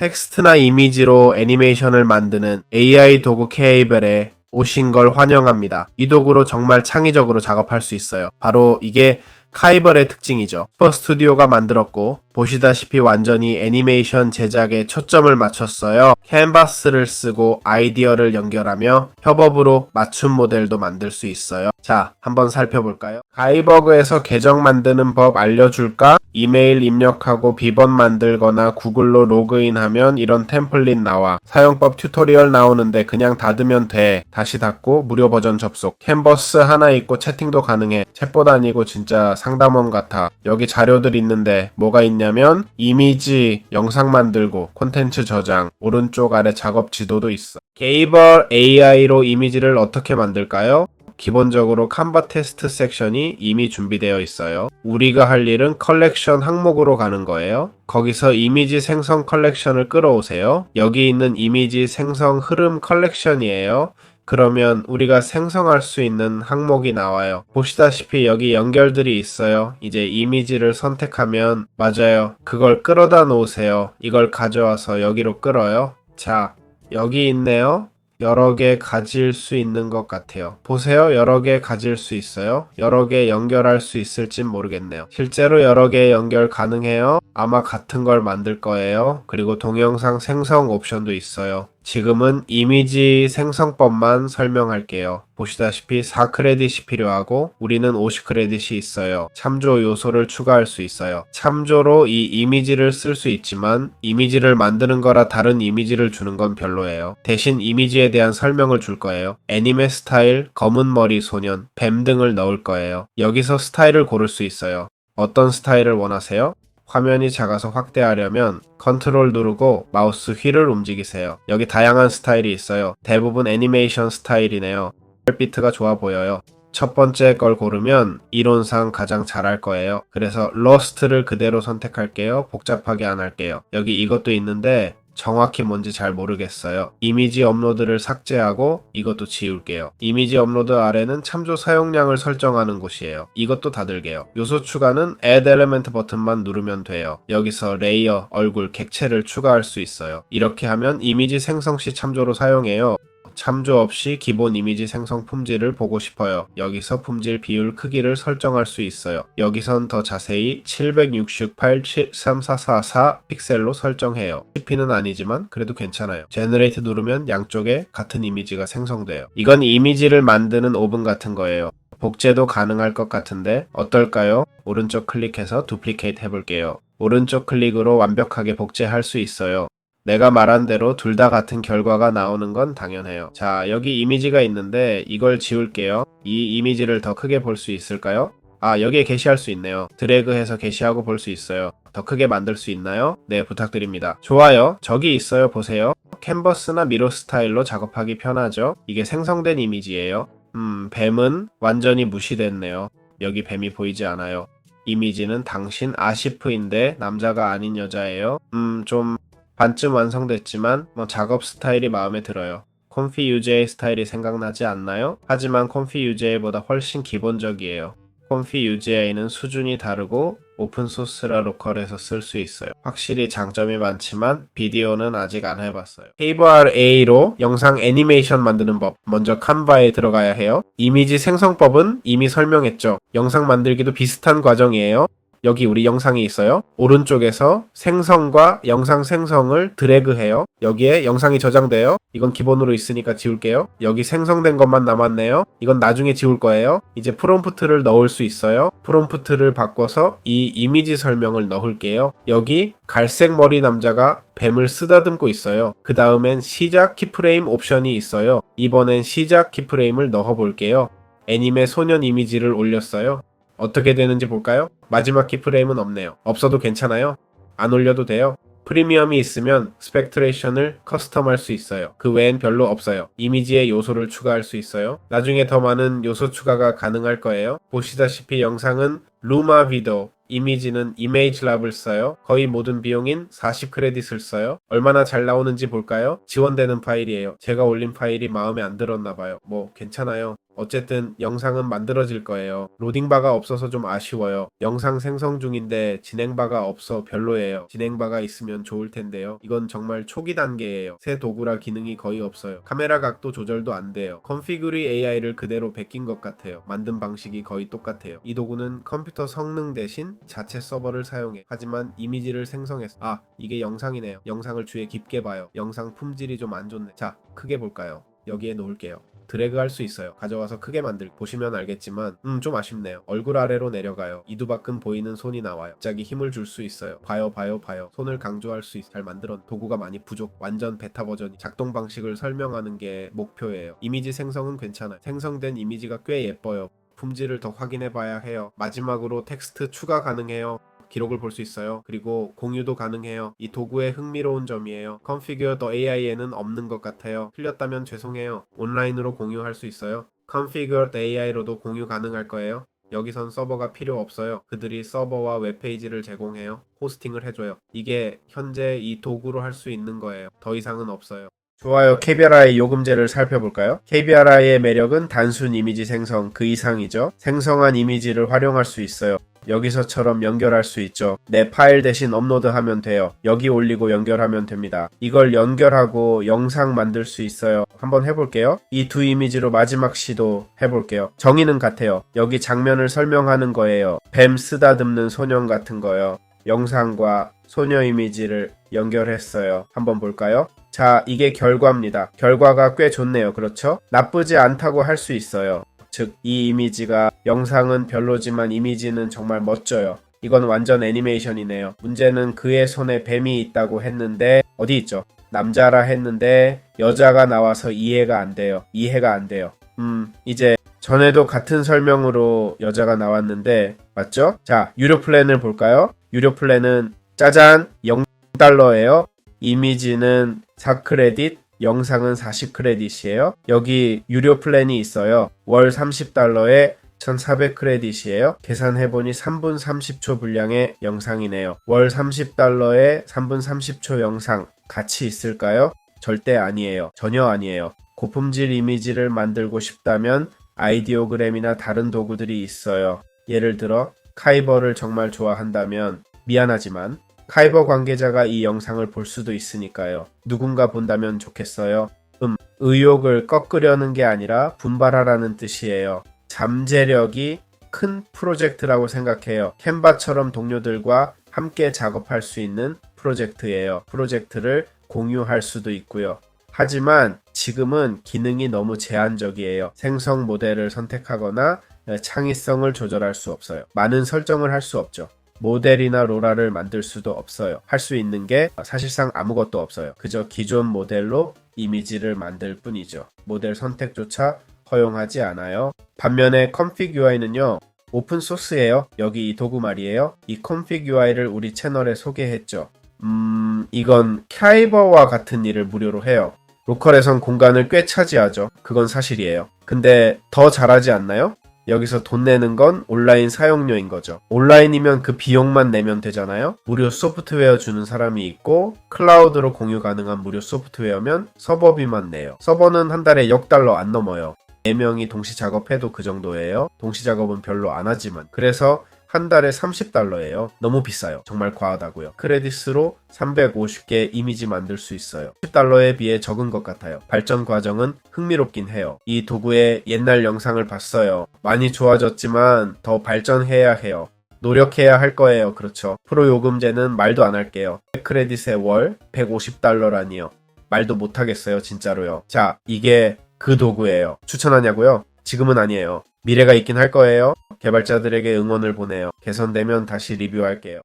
텍스트나 이미지로 애니메이션을 만드는 AI 도구 케이블에 오신 걸 환영합니다. 이 도구로 정말 창의적으로 작업할 수 있어요. 바로 이게 카이벌의 특징이죠. 슈퍼 스튜디오가 만들었고 보시다시피 완전히 애니메이션 제작에 초점을 맞췄어요. 캔버스를 쓰고 아이디어를 연결하며 협업으로 맞춤 모델도 만들 수 있어요. 자, 한번 살펴볼까요? 가이버그에서 계정 만드는 법 알려줄까? 이메일 입력하고 비번 만들거나 구글로 로그인하면 이런 템플릿 나와. 사용법 튜토리얼 나오는데 그냥 닫으면 돼. 다시 닫고 무료 버전 접속. 캔버스 하나 있고 채팅도 가능해. 챗봇 아니고 진짜 상담원 같아. 여기 자료들 있는데 뭐가 있냐면 이미지, 영상 만들고 콘텐츠 저장, 오른쪽 아래 작업 지도도 있어. 게이버 AI로 이미지를 어떻게 만들까요? 기본적으로 칸바 테스트 섹션이 이미 준비되어 있어요. 우리가 할 일은 컬렉션 항목으로 가는 거예요. 거기서 이미지 생성 컬렉션을 끌어오세요. 여기 있는 이미지 생성 흐름 컬렉션이에요. 그러면 우리가 생성할 수 있는 항목이 나와요. 보시다시피 여기 연결들이 있어요. 이제 이미지를 선택하면 맞아요. 그걸 끌어다 놓으세요. 이걸 가져와서 여기로 끌어요. 자, 여기 있네요. 여러 개 가질 수 있는 것 같아요. 보세요. 여러 개 가질 수 있어요. 여러 개 연결할 수 있을진 모르겠네요. 실제로 여러 개 연결 가능해요. 아마 같은 걸 만들 거예요. 그리고 동영상 생성 옵션도 있어요. 지금은 이미지 생성법만 설명할게요. 보시다시피 4크레딧이 필요하고 우리는 50크레딧이 있어요. 참조 요소를 추가할 수 있어요. 참조로 이 이미지를 쓸 수 있지만 이미지를 만드는 거라 다른 이미지를 주는 건 별로예요. 대신 이미지에 대한 설명을 줄 거예요. 애니메 스타일, 검은 머리 소년, 뱀 등을 넣을 거예요. 여기서 스타일을 고를 수 있어요. 어떤 스타일을 원하세요? 화면이 작아서 확대하려면 컨트롤 누르고 마우스 휠을 움직이세요. 여기 다양한 스타일이 있어요. 대부분 애니메이션 스타일이네요. 비트가 좋아 보여요. 첫 번째 걸 고르면 이론상 가장 잘할 거예요. 그래서 러스트를 그대로 선택할게요. 복잡하게 안 할게요. 여기 이것도 있는데 정확히 뭔지 잘 모르겠어요. 이미지 업로드를 삭제하고 이것도 지울게요. 이미지 업로드 아래는 참조 사용량을 설정하는 곳이에요. 이것도 닫을게요. 요소 추가는 Add Element 버튼만 누르면 돼요. 여기서 레이어, 얼굴, 객체를 추가할 수 있어요. 이렇게 하면 이미지 생성 시 참조로 사용해요. 참조 없이 기본 이미지 생성 품질을 보고 싶어요. 여기서 품질 비율 크기를 설정할 수 있어요. 여기선 더 자세히 768 73444 픽셀로 설정해요. CP는 아니지만 그래도 괜찮아요. 제너레이트 누르면 양쪽에 같은 이미지가 생성돼요. 이건 이미지를 만드는 오븐 같은 거예요. 복제도 가능할 것 같은데 어떨까요? 오른쪽 클릭해서 두플리케이트 해볼게요. 오른쪽 클릭으로 완벽하게 복제할 수 있어요. 내가 말한 대로 둘 다 같은 결과가 나오는 건 당연해요. 자, 여기 이미지가 있는데 이걸 지울게요. 이 이미지를 더 크게 볼 수 있을까요? 아, 여기에 게시할 수 있네요. 드래그해서 게시하고 볼 수 있어요. 더 크게 만들 수 있나요? 네, 부탁드립니다. 좋아요. 저기 있어요. 보세요. 캔버스나 미로 스타일로 작업하기 편하죠? 이게 생성된 이미지예요. 음, 뱀은 완전히 무시됐네요. 여기 뱀이 보이지 않아요. 이미지는 당신 아시프인데 남자가 아닌 여자예요. 음, 좀 반쯤 완성됐지만 뭐 작업 스타일이 마음에 들어요. 콘피 UJ 스타일이 생각나지 않나요? 하지만 콘피 UJ보다 훨씬 기본적이에요. 콘피 UJ는 수준이 다르고 오픈소스라 로컬에서 쓸 수 있어요. 확실히 장점이 많지만 비디오는 아직 안 해봤어요. KVRA로 영상 애니메이션 만드는 법 먼저 칸바에 들어가야 해요. 이미지 생성법은 이미 설명했죠. 영상 만들기도 비슷한 과정이에요. 여기 우리 영상이 있어요. 오른쪽에서 생성과 영상 생성을 드래그해요. 여기에 영상이 저장돼요. 이건 기본으로 있으니까 지울게요. 여기 생성된 것만 남았네요. 이건 나중에 지울 거예요. 이제 프롬프트를 넣을 수 있어요. 프롬프트를 바꿔서 이 이미지 설명을 넣을게요. 여기 갈색 머리 남자가 뱀을 쓰다듬고 있어요. 그 다음엔 시작 키프레임 옵션이 있어요. 이번엔 시작 키프레임을 넣어 볼게요. 애니메 소년 이미지를 올렸어요. 어떻게 되는지 볼까요? 마지막 키프레임은 없네요. 없어도 괜찮아요? 안 올려도 돼요? 프리미엄이 있으면 스펙트레이션을 커스텀할 수 있어요. 그 외엔 별로 없어요. 이미지에 요소를 추가할 수 있어요. 나중에 더 많은 요소 추가가 가능할 거예요. 보시다시피 영상은 루마 비도, 이미지는 이메이지 랍을 써요. 거의 모든 비용인 40크레딧을 써요. 얼마나 잘 나오는지 볼까요? 지원되는 파일이에요. 제가 올린 파일이 마음에 안 들었나 봐요. 뭐 괜찮아요. 어쨌든 영상은 만들어질 거예요. 로딩바가 없어서 좀 아쉬워요. 영상 생성 중인데 진행바가 없어 별로예요. 진행바가 있으면 좋을 텐데요. 이건 정말 초기 단계예요. 새 도구라 기능이 거의 없어요. 카메라 각도 조절도 안 돼요. 컨피그리 AI를 그대로 베낀 것 같아요. 만든 방식이 거의 똑같아요. 이 도구는 컴퓨터 성능 대신 자체 서버를 사용해. 하지만 이미지를 생성했어. 아, 이게 영상이네요. 영상을 주에 깊게 봐요. 영상 품질이 좀 안 좋네. 자, 크게 볼까요? 여기에 놓을게요. 드래그 할 수 있어요. 가져와서 크게 만들 보시면 알겠지만 음 좀 아쉽네요. 얼굴 아래로 내려가요. 이두박근 보이는 손이 나와요. 갑자기 힘을 줄 수 있어요. 봐요 봐요 봐요. 손을 강조할 수 있어. 잘 만들었. 도구가 많이 부족. 완전 베타 버전이 작동 방식을 설명하는 게 목표예요. 이미지 생성은 괜찮아요. 생성된 이미지가 꽤 예뻐요. 품질을 더 확인해 봐야 해요. 마지막으로 텍스트 추가 가능해요. 기록을 볼 수 있어요. 그리고 공유도 가능해요. 이 도구의 흥미로운 점이에요. Configure the AI에는 없는 것 같아요. 틀렸다면 죄송해요. 온라인으로 공유할 수 있어요. Configure the AI로도 공유 가능할 거예요. 여기선 서버가 필요 없어요. 그들이 서버와 웹페이지를 제공해요. 호스팅을 해줘요. 이게 현재 이 도구로 할 수 있는 거예요. 더 이상은 없어요. 좋아요. KBRI 요금제를 살펴볼까요? KBRI의 매력은 단순 이미지 생성 그 이상이죠. 생성한 이미지를 활용할 수 있어요. 여기서처럼 연결할 수 있죠. 내 파일 대신 업로드하면 돼요. 여기 올리고 연결하면 됩니다. 이걸 연결하고 영상 만들 수 있어요. 한번 해볼게요. 이 두 이미지로 마지막 시도 해볼게요. 정의는 같아요. 여기 장면을 설명하는 거예요. 뱀 쓰다듬는 소년 같은 거요. 영상과 소녀 이미지를 연결했어요. 한번 볼까요? 자, 이게 결과입니다. 결과가 꽤 좋네요. 그렇죠? 나쁘지 않다고 할 수 있어요. 즉, 이 이미지가 영상은 별로지만 이미지는 정말 멋져요. 이건 완전 애니메이션이네요. 문제는 그의 손에 뱀이 있다고 했는데, 어디 있죠? 남자라 했는데, 여자가 나와서 이해가 안 돼요. 이해가 안 돼요. 음, 이제, 전에도 같은 설명으로 여자가 나왔는데, 맞죠? 자, 유료 플랜을 볼까요? 유료 플랜은, 짜잔! 0달러예요. 이미지는 4크레딧, 영상은 40크레딧이에요. 여기 유료 플랜이 있어요. 월 30달러에 1400크레딧이에요. 계산해보니 3분 30초 분량의 영상이네요. 월 30달러에 3분 30초 영상 같이 있을까요? 절대 아니에요. 전혀 아니에요. 고품질 이미지를 만들고 싶다면 아이디오그램이나 다른 도구들이 있어요. 예를 들어 카이버를 정말 좋아한다면 미안하지만 카이버 관계자가 이 영상을 볼 수도 있으니까요. 누군가 본다면 좋겠어요. 음, 의욕을 꺾으려는 게 아니라 분발하라는 뜻이에요. 잠재력이 큰 프로젝트라고 생각해요. 캔바처럼 동료들과 함께 작업할 수 있는 프로젝트예요. 프로젝트를 공유할 수도 있고요. 하지만 지금은 기능이 너무 제한적이에요. 생성 모델을 선택하거나 창의성을 조절할 수 없어요. 많은 설정을 할 수 없죠. 모델이나 로라를 만들 수도 없어요. 할 수 있는 게 사실상 아무것도 없어요. 그저 기존 모델로 이미지를 만들 뿐이죠. 모델 선택조차 허용하지 않아요. 반면에 config UI는요. 오픈 소스예요. 여기 이 도구 말이에요. 이 config UI를 우리 채널에 소개했죠. 음, 이건 카이버와 같은 일을 무료로 해요. 로컬에선 공간을 꽤 차지하죠. 그건 사실이에요. 근데 더 잘하지 않나요? 여기서 돈 내는 건 온라인 사용료인 거죠. 온라인이면 그 비용만 내면 되잖아요. 무료 소프트웨어 주는 사람이 있고 클라우드로 공유 가능한 무료 소프트웨어면 서버비만 내요. 서버는 한 달에 역 달러 안 넘어요. 4명이 동시 작업해도 그 정도예요. 동시 작업은 별로 안 하지만. 그래서 한 달에 30달러예요. 너무 비싸요. 정말 과하다고요. 크레디스로 350개 이미지 만들 수 있어요. 10달러에 비해 적은 것 같아요. 발전 과정은 흥미롭긴 해요. 이 도구의 옛날 영상을 봤어요. 많이 좋아졌지만 더 발전해야 해요. 노력해야 할 거예요. 그렇죠. 프로 요금제는 말도 안 할게요. 크레딧에 월 150달러라니요. 말도 못 하겠어요. 진짜로요. 자, 이게 그 도구예요. 추천하냐고요? 지금은 아니에요. 미래가 있긴 할 거예요. 개발자들에게 응원을 보내요. 개선되면 다시 리뷰할게요.